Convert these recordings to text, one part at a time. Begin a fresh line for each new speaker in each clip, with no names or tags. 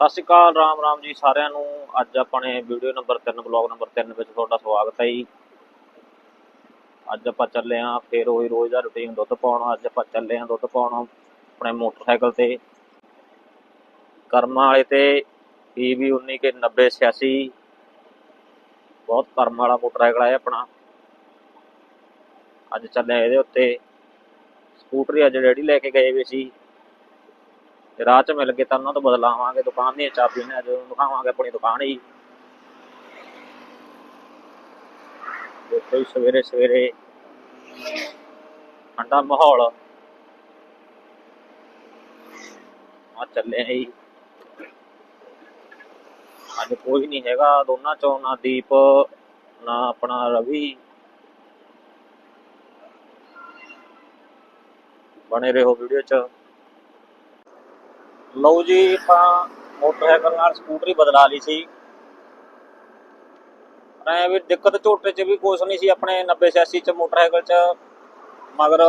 ਸਤਿ ਸ਼੍ਰੀ ਅਕਾਲ, ਰਾਮ ਰਾਮ ਜੀ ਸਾਰਿਆਂ ਨੂੰ। ਅੱਜ ਆਪਣੇ ਵੀਡੀਓ ਨੰਬਰ 3 ਬਲੌਗ ਨੰਬਰ 3 ਵਿੱਚ ਤੁਹਾਡਾ ਸਵਾਗਤ ਹੈ ਜੀ। ਅੱਜ ਆਪਾਂ ਚੱਲੇ ਆਂ ਫੇਰ ਉਹੀ ਰੋਜ਼ ਦਾ ਰੁਟੀਨ ਦੁੱਧ ਪਾਉਣ। ਅੱਜ ਆਪਾਂ ਚੱਲੇ ਆਂ ਦੁੱਧ ਪਾਉਣ ਆਪਣੇ ਮੋਟਰਸਾਈਕਲ ਤੇ। ਕਰਮਾਂ ਵਾਲੇ ਤੇ PV 19 ਕੇ 90 86 ਬਹੁਤ ਕਰਮ ਵਾਲਾ ਮੋਟਰਸਾਈਕਲ ਹੈ ਆਪਣਾ। ਅੱਜ ਚੱਲੇ ਇਹਦੇ ਉੱਤੇ। ਸਕੂਟਰੀ ਅੱਜ ਡੈਡੀ ਲੈ ਕੇ ਗਏ ਵੇ ਸੀ। ਰਾਹ 'ਚ ਮਿਲ ਗਏ ਤਾਂ ਉਹਨਾਂ ਤੋਂ ਬਦਲਾਵਾਂਗੇ, ਦੁਕਾਨ ਦੀਆਂ ਚਾਬੀਆਂ ਨੇ ਅੱਜ ਦਿਖਾਵਾਂਗੇ ਆਪਣੀ ਦੁਕਾਨ ਹੀ। ਦੇਖੋ ਸਵੇਰੇ ਸਵੇਰੇ ਠੰਡਾ ਮਾਹੌਲ। ਆ ਚੱਲੇ ਆਂ ਅੱਜ ਕੋਈ ਨਹੀਂ ਹੈਗਾ, ਦੋਨਾਂ ਚੋਂ ਨਾ ਦੀਪ, ਨਾ ਆਪਣਾ ਰਵੀ। ਬਣੇ ਰਹੋ ਵੀਡੀਓ 'ਚ। ਲਓ ਜੀ, ਆਪਾਂ ਮੋਟਰਸਾਈਕਲ ਨਾਲ ਸਕੂਟਰੀ ਬਦਲਾ ਲਈ ਸੀ। ਐ ਵੀ ਦਿੱਕਤ ਝੋਟੇ 'ਚ ਵੀ ਕੁਛ ਨਹੀਂ ਸੀ ਆਪਣੇ 90 86 'ਚ ਮੋਟਰਸਾਈਕਲ 'ਚ। ਮਗਰ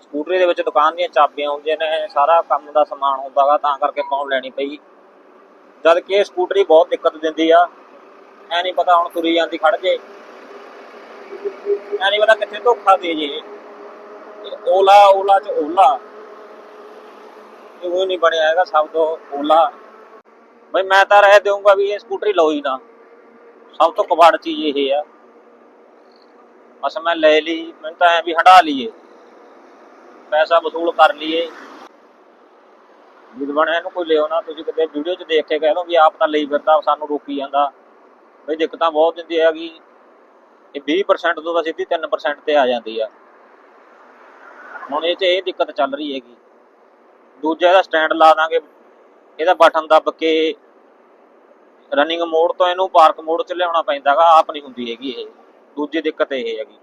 ਸਕੂਟਰੀ ਦੇ ਵਿੱਚ ਦੁਕਾਨ ਦੀਆਂ ਚਾਬੀਆਂ ਹੁੰਦੀਆਂ ਨੇ, ਸਾਰਾ ਕੰਮ ਦਾ ਸਮਾਨ ਹੁੰਦਾਗਾ ਤਾਂ ਕਰਕੇ ਕੌਣ ਲੈਣੀ ਪਈ। ਜਦ ਕਿ ਇਹ ਸਕੂਟਰੀ ਬਹੁਤ ਦਿੱਕਤ ਦਿੰਦੀ ਆ, ਐ ਨਹੀਂ ਪਤਾ ਹੁਣ ਤੁਰੀ ਜਾਂਦੀ ਖੜ ਜੇ। ਐ ਨਹੀਂ ਪਤਾ ਕਿੱਥੇ ਧੋਖਾ ਦੇ ਜੇ। ਓਲਾ ਓਲਾ 'ਚ ਓਲਾ। ਉਹ ਨਹੀਂ ਬਣਿਆ ਹੈਗਾ? ਸਭ ਤੋਂ ਓਲਾ। ਬਈ ਮੈਂ ਤਾਂ ਰਹਿ ਦੇਵਾਂਗਾ ਵੀ ਇਹ ਸਕੂਟਰੀ ਲਓ ਹੀ ਨਾ। ਸਭ ਤੋਂ ਕਬਾੜ ਚੀਜ਼ ਇਹ ਆ। ਬਸ ਮੈਂ ਲੈ ਲਈ, ਮੈਨੂੰ ਤਾਂ ਐ ਵੀ ਹਟਾ ਲਈਏ। ਪੈਸਾ ਵਸੂਲ ਕਰ ਲਈਏ। ਜਿਦ ਬਣਿਆ ਇਹਨੂੰ ਕੋਈ ਲਿਓ ਨਾ, ਤੁਸੀਂ ਕਿਤੇ ਵੀਡੀਓ 'ਚ ਦੇਖ ਕੇ ਕਹਿ ਦੋ ਵੀ ਆਪ ਤਾਂ ਲਈ ਫਿਰਦਾ, ਸਾਨੂੰ ਰੋਕੀ ਜਾਂਦਾ। ਬਈ ਦਿੱਕਤਾਂ ਬਹੁਤ ਦਿੰਦੀ ਹੈਗੀ। ਇਹ 20% ਤੋਂ ਤਾਂ ਸਿੱਧੀ 3% ਤੇ ਆ ਜਾਂਦੀ ਆ। ਹੁਣ ਇਹ 'ਚ ਇਹ ਦਿੱਕਤ ਚੱਲ ਰਹੀ ਹੈਗੀ। ਦੂਜਾ ਇਹਦਾ ਸਟੈਂਡ ਲਾ ਦਾਂਗੇ। ਇਹਦਾ ਬਟਨ ਦੱਬ ਕੇ ਰਨਿੰਗ ਮੋਡ ਤੋਂ ਇਹਨੂੰ ਪਾਰਕ ਮੋਡ 'ਚ ਲਿਆਉਣਾ ਪੈਂਦਾਗਾ, ਆਪ ਨਹੀਂ ਹੁੰਦੀ ਹੈਗੀ ਇਹ। ਦੂਜੀ ਦਿੱਕਤ ਇਹ ਹੈਗੀ।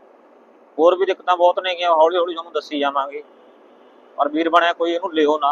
ਹੋਰ ਵੀ ਦਿੱਕਤਾਂ ਬਹੁਤ ਨੇਗੀਆਂ ਹੌਲੀ ਹੌਲੀ ਤੁਹਾਨੂੰ ਦੱਸੀ ਜਾਵਾਂਗੇ। ਪਰ ਵੀਰ ਬਣਿਆ ਕੋਈ ਇਹਨੂੰ ਲਿਓ ਨਾ।